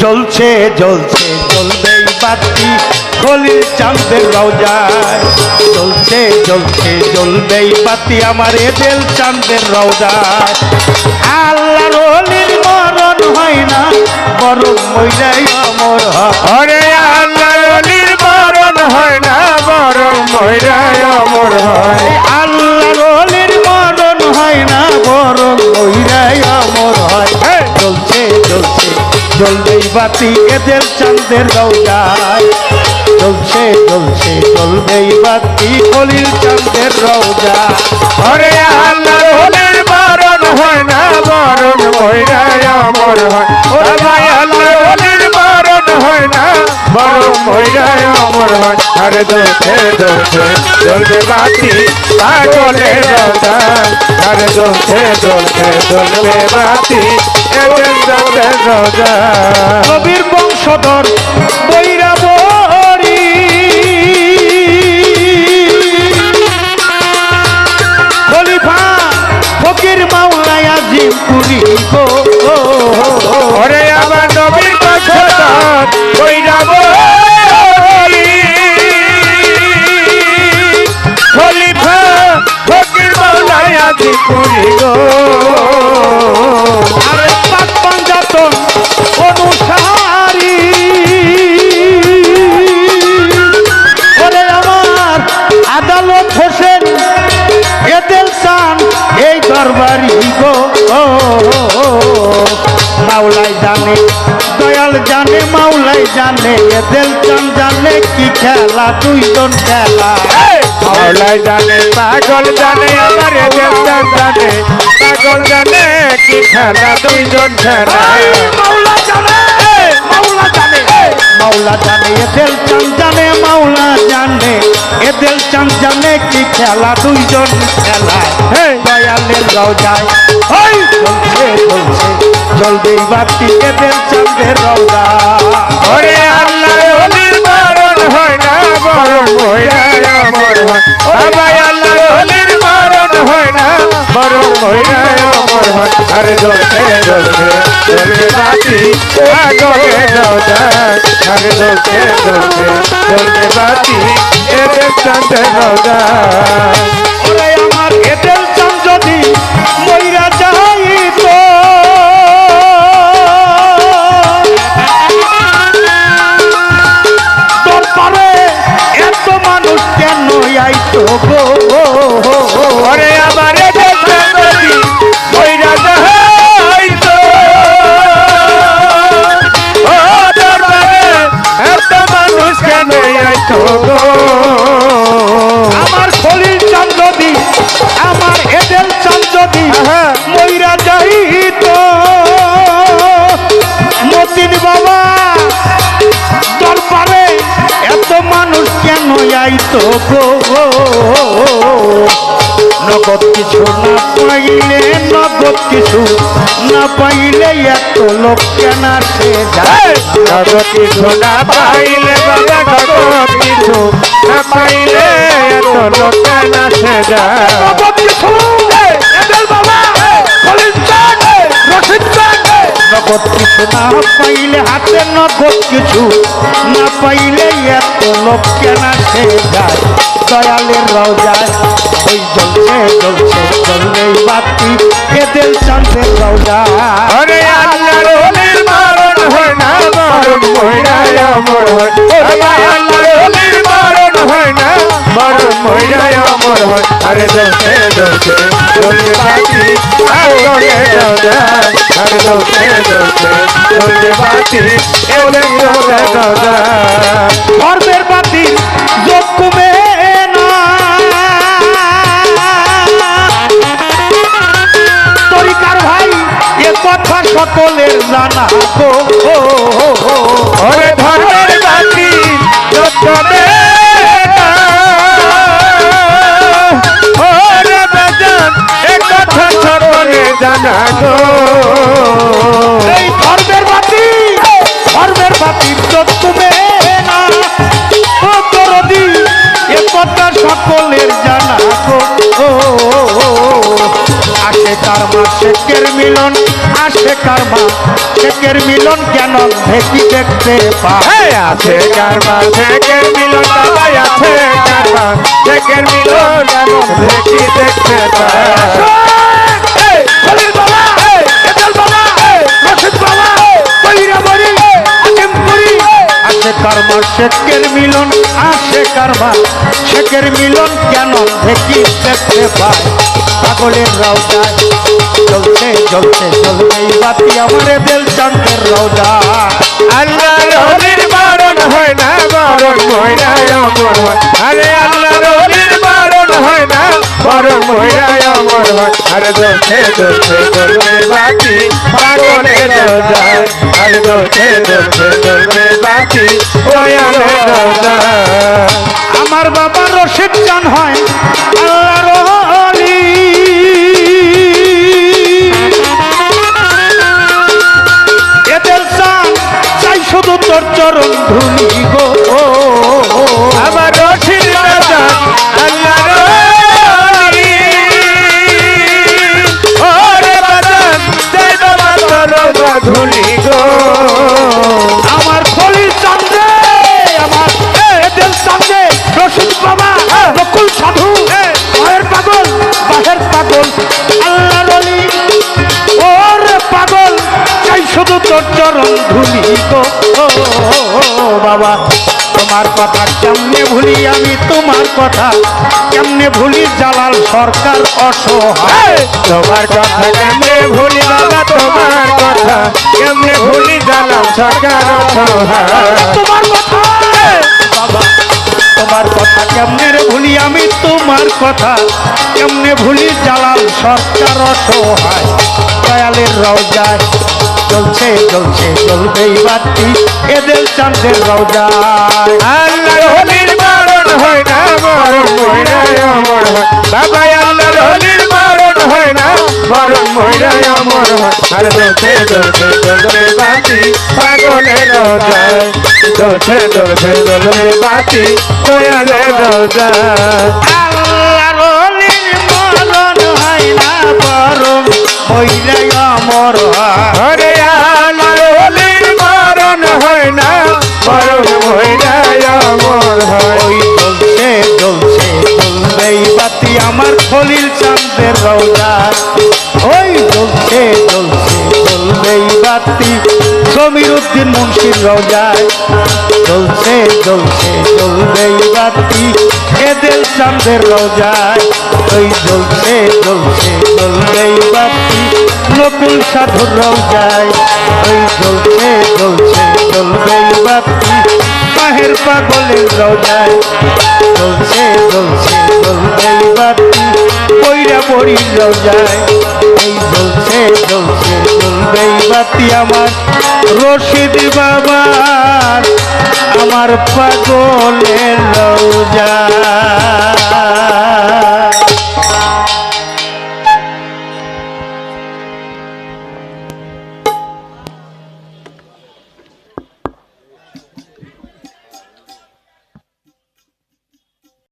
জ্বলছে জ্বলছে জ্বলবে বাতি। খলিল চাঁদের রওজায়। জ্বলছে জ্বলছে জ্বলবে বাতি আমার এদেল চাঁদের রওজায়। আল্লাহর অলির মরণ হয় না বরং মইলাই অমর ওরে আল্লাহ অলির মরণ হয় না বরং ময়রায় অমর হয়। আল্লাহর অলির মরণ হয় না বরং মইলাই জ্বলবেই বাতি এদের চাঁদের রওজায়। জ্বলছে জ্বলছে, জ্বলবেই বাতি খলিল চাঁদের রওজা ওরে আল্লাহ অলির মরণ হয় না বরং ময়রায় অমর হয়। ওরে ভাই আল্লাহ অলির মরণ হয় না বরং ময়রায় অমর হয়। আরে দোষে দোষে জ্বলবে বাতি পাগলে রোজা আরে দোষে দোষে জ্বলবে বাতি কবির বংশধর বৈরাবরী আদালত হোসেন এদের চান এই দরবারি গো। মাওলাই জানে দয়াল জানে মাওলাই জানে এদের চান জানে কি খেলা দুইজন খেলা। মাওলায় জানে পাগল জানে আমার এদের জান জানে পাগল জানে কি খেলা দুইজন খেলা। মাওলা জানে! মাওলা জানে। মাওলা জানে এদের চান জানে মাওলা জানে। এদের চান জানে কি খেলা দুইজন খেলা। হেই! দয়ালের রওজায়। ওই চলছে চলছে। জলদি বাতি এদের চাঁদের রওজা। ওরে আল্লাহ অলির মরণ হয় না বরং মহিলায় অমর হয়। আল্লাহ অলির মরণ হয় না বরং মহিলায় অমর হয় আরে দোষে দোষে দোষে বাতি আগলে রোজা আরে দোষে দোষে দোষে বাতি এদের চাঁদে ওরে আমার এদের মইরা আমার শরীর চান যদি আমার এদের চান যদি আহা। মইরা যাইত মতিন বাবা দরবারে এত মানুষ কেন আইতো গো নগদ কিছু না পাইলে, নগদ কিছু না পাইলে এত লোক কেন সে জগৎ কিছু না পাইলে নগদ কিছু না পাইলে এত লোক কেনার সে নগদ কিছু বাবা চান নগদ কিছু না পাইলে হাতে নগদ কিছু না পাইলে এত লোক কেনা সে যায়? দয়ালের রওজায় ওই জ্বলছে জ্বলছে, জ্বললেই বাতি। এদের চাঁদের রওজা আরে আল্লাহ অমর হয়। আরে দোষে দোষে দোষে বাতি। আগলে রোজা আরে দোষে দোষে দোষে বাতি। এলে রোজা রোজা আসে তার মাসেকের মিলন আসে কারমা শেখের মিলন কেন ভেকি দেখতে পায়? এই আছে কারবা শেখের মিলন বাবাই আছে কারবা শেখের মিলন এমন দেখি দেখতে পায়। আসে! কারমা শেখের মিলন আসে কারমা শেখের মিলন কেন দেখি দেখতে পায়? পাগলের চলছে চলছে চলছে বাতি আমারে বেল চান্দের রওজা। আল্লাহ রলির বারণ হয় না, বরণ মহিলায় অমর আরে আল্লাহ রলির বারণ হয় না, বরণ মহিলায় অমর আরে দোষে দোষে দোষে বাকি পাগলে দোজায় আরে দোষে দোষে দোষে বাকি আমার বাবা রশিদ চান হয়, আল্লাহর ধুলি গো। আমার খলিল চান্দে, আমার এদের চান্দে রশিদ বাবা নকুল সাধু মায়ের পাগল বাহের পাগল ওরে পাগল শুধু তোর চরণ ধুলি গো। বাবা, তোমার কথা কেমনে ভুলি আমি, তোমার কথা কেমনে ভুলি জালাল সরকার অসহায়। তোমার কথা কেমনে ভুলি বাবা, তোমার তোমার কথা কেমনে ভুলি আমি? তোমার কথা কেমনে ভুলি জালাল সরকার অসহায়। দয়ালের রওজায় চলছে চলছে চলবেই বাতি এদের চাঁদের রওজায়। হয় না হয় না মহিলায় অমর হয় আর দোষে দোষে দোষে বাতি পাগলের রোজায়। দোষে দোষে দোষে বাতি দয়ালে আল্লাহর অলির মরণ মুন্সির রোজায়। চলছে চলছে চলবেই বাতি এদের চাঁদের রোজায়। ওই চলছে চলছে চলবেই বাতি নকুল সাধুর রোজায়। ওই চলছে চলছে চলবেই বাতি মাহের পাগলের রোজায়। চলছে চলছে চলবেই বাতি বইরা বড়ির রোজায়। এই চলছে চলছে চলবেই বাতি আমার রশিদ বাবার, আমার পাগলের রোজায়।